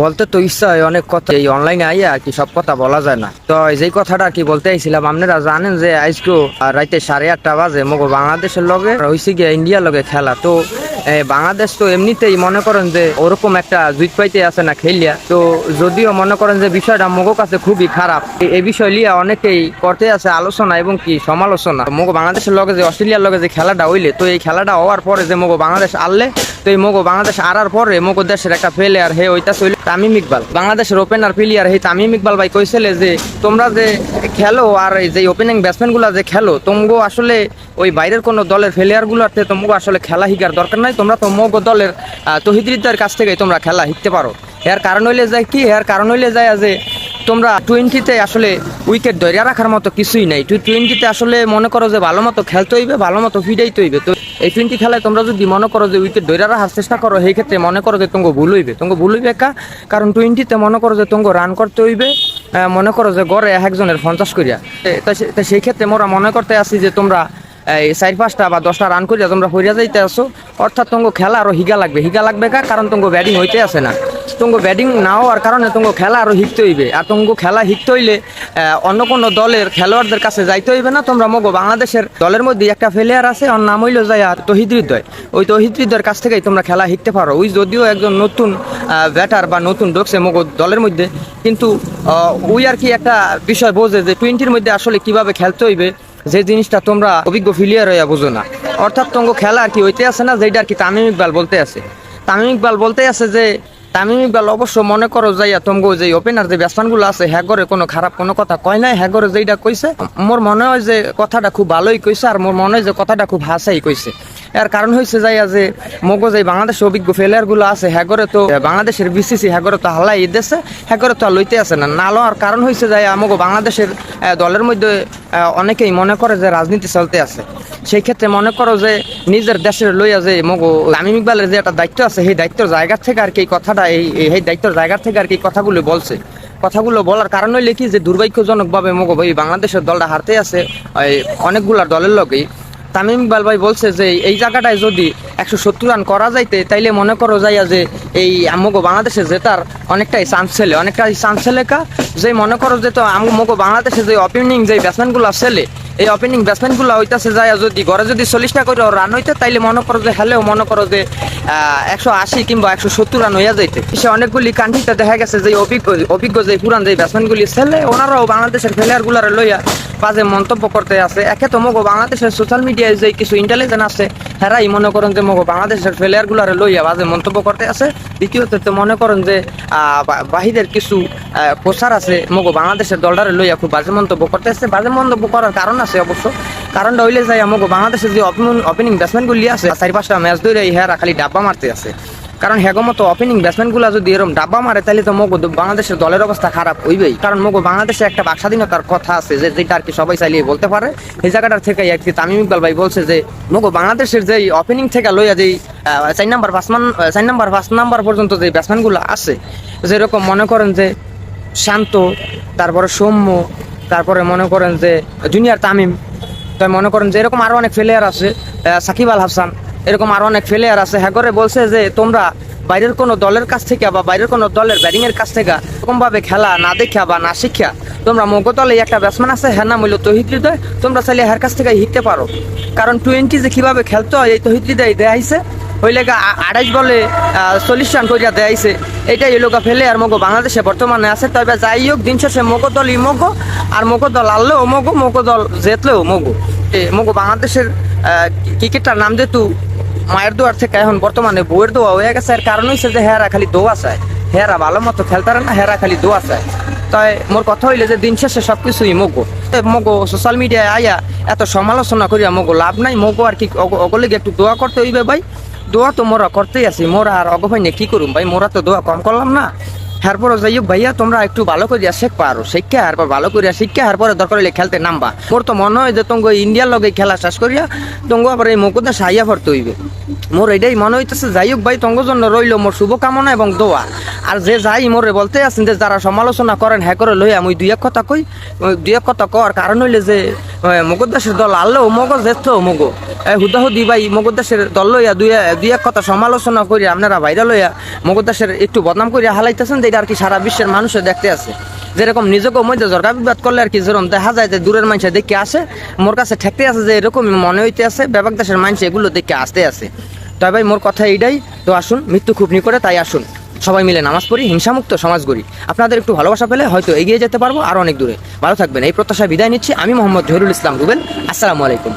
বলতে তো ইচ্ছা হয় অনেক কথা, এই অনলাইনে আইয়া আর কি সব কথা বলা যায় না। তো যেই কথাটা আর কি বলতে আইছিলাম, আপনারা জানেন যে আজকে রাইতে সাড়ে আটটা বাজে মগো বাংলাদেশের লগে হয়েছে গিয়ে ইন্ডিয়ার লগে খেলা। তো বাংলাদেশ তো এমনিতেই মনে করেন যে ওরকম একটা জুইট পাইতে আছে না খেলিয়া। তো যদিও মনে করেন যে বিষয়টা মগো কাছে খুবই খারাপ এই বিষয় লিয়া অনেকেই করতে আছে আলোচনা এবং কি সমালোচনা। মগো বাংলাদেশের লগে যে, অস্ট্রেলিয়ার লগে যে খেলাটা হইলে, তো এই খেলাটা হওয়ার পরে যে মগো বাংলাদেশ আনলে তো এই মগো বাংলাদেশ আরার পরে মগো দেশের একটা প্লেয়ার হে ওইটা চলে তামিম ইকবাল। বাংলাদেশের ওপেনার প্লেয়ার হে তামিম ইকবাল ভাই কইছিলে যে, তোমরা যে খেলো আর যে ওপেনিং ব্যাটসম্যানগুলা যে খেলো, তোমগো আসলে ওই বাইরের কোনো দলের প্লেয়ার গুলাতে তোমগো আসলে খেলা শিকার দরকার নাই। তোমরা তো মগো দলের তহিদরিদ্দার কাছ থেকে তোমরা খেলা শিখতে পারো। এর কারণ হইলে যায় কি? এর কারণ হইলে যায় যে, তোমরা টোয়েন্টিতে আসলে উইকেট ধরে রাখার মতো কিছুই নাই। তুই টোয়েন্টিতে আসলে মনে করো যে ভালো মতো খেলতে হইবে, ভালো মতো ফিডাইতে হইবে। তো এই টোয়েন্টি খেলায় তোমরা যদি মনে করো যে উইকেট ধরে রাখার চেষ্টা করো সেই ক্ষেত্রে মনে করো যে তোমাকে ভুল হইবে। তোমাকে ভুল হইবে একা কারণ টোয়েন্টিতে মনে করো যে তোমাকে রান করতে হইবে মনে করো যে গড়ে একজনের পঞ্চাশ করিয়া। এ, তা সে- তা সেই ক্ষেত্রে মোরা মনে করতে আসি যে তোমরা এই চার পাঁচটা বা দশটা রান করিয়া তোমরা হইয়া যাইতে আসো। অর্থাৎ তোমাকে খেলা আরও হিগা লাগবে। হিগা লাগবে কা? কারণ তোমাকে ব্যাটিং হইতে আসে না। তোমাকে ব্যাটিং না হওয়ার কারণে তোমাকে খেলা আরও শিখতে হইবে। আর তোমাকে খেলা শিখতে হইলে অন্য কোনো দলের খেলোয়াড়দের কাছে যাইতে হইবে না। তোমরা মগো বাংলাদেশের দলের মধ্যে একটা প্লেয়ার আছে, ওর নাম হইল যায় তহিদ হৃদয়। ওই তহিদ হৃদয়ের কাছ থেকেই তোমরা খেলা শিখতে পারো। ওই যদিও একজন নতুন ব্যাটার বা নতুন ঢুকছে মগো দলের মধ্যে। কিন্তু ওই আর কি একটা বিষয় বোঝে যে টোয়েন্টির মধ্যে আসলে কীভাবে খেলতে হইবে। যে জিনিসটা তোমরা অভিজ্ঞ ফিলিয়ার হইয়া বুঝো না। অর্থাৎ তঙ্গ খেলা আর কি হইতে আছে না যেটা আর কি তামিম ইকবাল বলতে আছে। তামিম ইকবাল বলতে আছে যে, তামিম ইকবাল অবশ্য মনে করো যাইয়া তোমগো যে ওপেনার যে ব্যাটসম্যানগুলো আছে হ্যাগরে কোনো খারাপ কোনো কথা কয় নাই হ্যাগরে যেইটা কইছে, মোর মনে হয় যে কথাটা খুব ভালোই কইছে, আর মোর মনে হয় যে কথাটা খুব হাসাই কইছে। এর কারণ হয়েছে যাইয়া যে মগজ এই বাংলাদেশের অভিজ্ঞ প্লেয়ারগুলো আছে হ্যাঁ তো বাংলাদেশের বিসিসি হ্যাঁ করে তো হাল্লাই দিতেছে হ্যাঁ করে তো লইতে আছে না। না লওয়ার কারণ হয়েছে যাই আমাকে বাংলাদেশের দলের মধ্যে অনেকেই মনে করে যে রাজনীতি চলতে আছে। সেই ক্ষেত্রে মনে করো যে নিজের দেশের লইয়া যে মগো, তামিম ইকবালের যে একটা দায়িত্ব আছে, সেই দায়িত্বের জায়গার থেকে আর কি কথাটা, এই এই দায়িত্বের জায়গার থেকে আর কি কথাগুলো বলছে। কথাগুলো বলার কারণ হইলে কি যে দুর্ভাগ্যজনকভাবে মগো ভাই বাংলাদেশের দলটা হারতে আছে অনেকগুলা দলের লগেই। তামিম ইকবাল ভাই বলছে যে, এই জায়গাটায় যদি একশো সত্তর রান করা যাইতে, তাইলে মনে করো যাইয়া যে, এই আমগো বাংলাদেশে জেতার অনেকটাই চান্স ছেলে, অনেকটাই চান্স ছেলে কা যে মনে করো যে, তো আমগো বাংলাদেশে যে ওপেনিং যে ব্যাটসম্যানগুলো ছেলে এই ওপেনিং ব্যাটসম্যানগুলো হইতাছে যায় যদি ঘরে যদি চল্লিশটা করে রান হইতে, তাইলে মনে করো যে হেলেও মনে করো যে একশো আশি কিংবা একশো সত্তর রান হইয়া যাইতে। সে অনেকগুলি কান্ট্রিতে দেখা গেছে যে অভিজ্ঞ অভিজ্ঞ যে পুরান যে ব্যাটসম্যানগুলি ছেলে, ওনারাও বাংলাদেশের প্লেয়ারগুলারে লইয়া বাজে মন্তব্য করতে আছে। একে তো মগো বাংলাদেশের সোশ্যাল মিডিয়ায় যে কিছু ইন্টেলিজেন্স আছে হেরাই মনে করেন যে বাংলাদেশের প্লেয়ার গুলারে লইয়া বাজে মন্তব্য করতে আছে। দ্বিতীয়ত তো মনে করেন যে বাহিরের কিছু প্রচার আছে মগো বাংলাদেশের দলটারে লইয়া খুব বাজে মন্তব্য করতে আছে। বাজে মন্তব্য করার কারণ আছে অবশ্য। কারণটা হইলে যাই মগো বাংলাদেশের যে ওপেনিং ব্যাটসম্যানগুলি আছে চারি পাঁচটা ম্যাচ ধরে হেরা খালি ডাব্বা মারতে আছে। কারণ হেগো মতো ওপেনিং ব্যাটসম্যানগুলা যদি এরকম ডাব্বা মারে তাহলে তো মগো বাংলাদেশের দলের অবস্থা খারাপ হইবেই। কারণ মগো বাংলাদেশে একটা বাক স্বাধীনতার কথা আছে যে যেটা আর কি সবাই চাইলে বলতে পারে। এই জায়গাটার থেকে আর কি তামিম ইকবাল ভাই বলছে যে, মগো বাংলাদেশের যে ওপেনিং থেকে লইয়া যেই চার নাম্বার ব্যাটসম্যান চার নাম্বার পাঁচ নাম্বার পর্যন্ত যে ব্যাটসম্যানগুলো আছে, যেরকম মনে করেন যে শান্ত, তারপরে সৌম্য, তারপরে মনে করেন যে জুনিয়র তামিম, তাই মনে করেন যে এরকম আরও অনেক প্লেয়ার আছে সাকিব আল হাসান এরকম আরও অনেক প্লেয়ার আছে। হ্যাঁ করে বলছে যে, তোমরা বাইরের কোনো দলের কাছ থেকে বা বাইরের কোনো দলের ব্যাটিং এর কাছ থেকে এরকম ভাবে খেলা না দেখা বা না শিক্ষা তোমরা মগতলে একটা ব্যাটসম্যান আছে হ্যাঁ নাম হইল তহিদ হৃদয়। তোমরা চাইলে হ্যার কাছ থেকে শিখতে পারো। কারণ টোয়েন্টি যে কীভাবে খেলতে হয় এই তহিদ হৃদয় দেখাইছে হইলে গা, আ- আড়াইশ বলে চল্লিশ রান করিয়া দেয়াইছে এটাই গা ফেলে আর মগো বাংলাদেশে বর্তমানে আছে। তবে যাই হোক, দিন শেষে মগো দল ই মগো, আর মগো দল আনলেও মগো মগো দল জেতলেও মগো। মগো বাংলাদেশের ক্রিকেটটার নাম যেহেতু মায়ের দোয়ার থেকে এখন বর্তমানে বউয়ের দোয়া হয়ে গেছে, এর কারণ হচ্ছে যে হেরা খালি দোয়া চায়। হেরা ভালো মতো খেলতারে না হেরা খালি দোয়া চায়। তাই মোর কথা হইলে যে দিন শেষে সবকিছুই মগো। এ মগো সোশ্যাল মিডিয়ায় আইয়া এত সমালোচনা করিয়া মগো লাভ নাই, মগো আর কি অগলিগে একটু দোয়া করতে হইবে ভাই। দোয়া তো মোরা করতেই আছি, মোরা আর অগভাই কি করুম ভাই? মোরা তো দোয়া কম করলাম না। এরপরে যাই হোক ভাইয়া, তোমরা একটু ভালো করে শেখ পারো। শিক্ষা এরপর ভালো করিয়া শিক্ষা এরপরে দরকার হলে খেলতে নামবা। মোর তো মনে হয় যে তোমাকে ইন্ডিয়ার লগে খেলা শেষ করিয়া তোমাকে আবার এই মুকুদা সাইয়া ভরতে হইবে। মোর এটাই মনে হইতেছে, যাই হোক ভাই তোমার জন্য রইল মোর শুভকামনা এবং দোয়া। আর যে যাই মোরে বলতে আছেন যে যারা সমালোচনা করেন হ্যাঁ করে লইয়া মুই দুই এক কথা কই দুই এক কথা কর কারণ হইলে যে মগদাসের দল আল্লেও মগজ যেত মগো। হুদাহুদি ভাই মগদাসের দল লইয়া দুই দুই এক কথা সমালোচনা করি আপনারা ভাইরা লইয়া মগদাসের একটু বদনাম করিয়া হালাইতেছেন যে আর কি সারা বিশ্বের মানুষে দেখতে আছে। যেরকম নিজেকেও মধ্যে জরকা বিবাদ করলে আর কি যেরকম দেখা যায় যে দূরের মানুষে দেখে আসে, মোর কাছে ঠেকতে আছে যে এরকম মনে হইতে আছে ব্যাপক দেশের মানুষ এগুলো দেখে আসতে আছে। তাই ভাই মোর কথা এইটাই, তো আসুন, মৃত্যু খুব নিকটে তাই আসুন। সবাই মিলে নামাজ পড়ি, হিংসামুক্ত সমাজ গড়ি আপনাদের একটু ভালোবাসা পেলে হয়তো এগিয়ে যেতে পারব আরও অনেক দূরে। ভালো থাকবেন, এই প্রত্যাশায় বিদায় নিচ্ছি। আমি মোহাম্মদ জহিরুল ইসলাম রুবেল, আসসালামু আলাইকুম।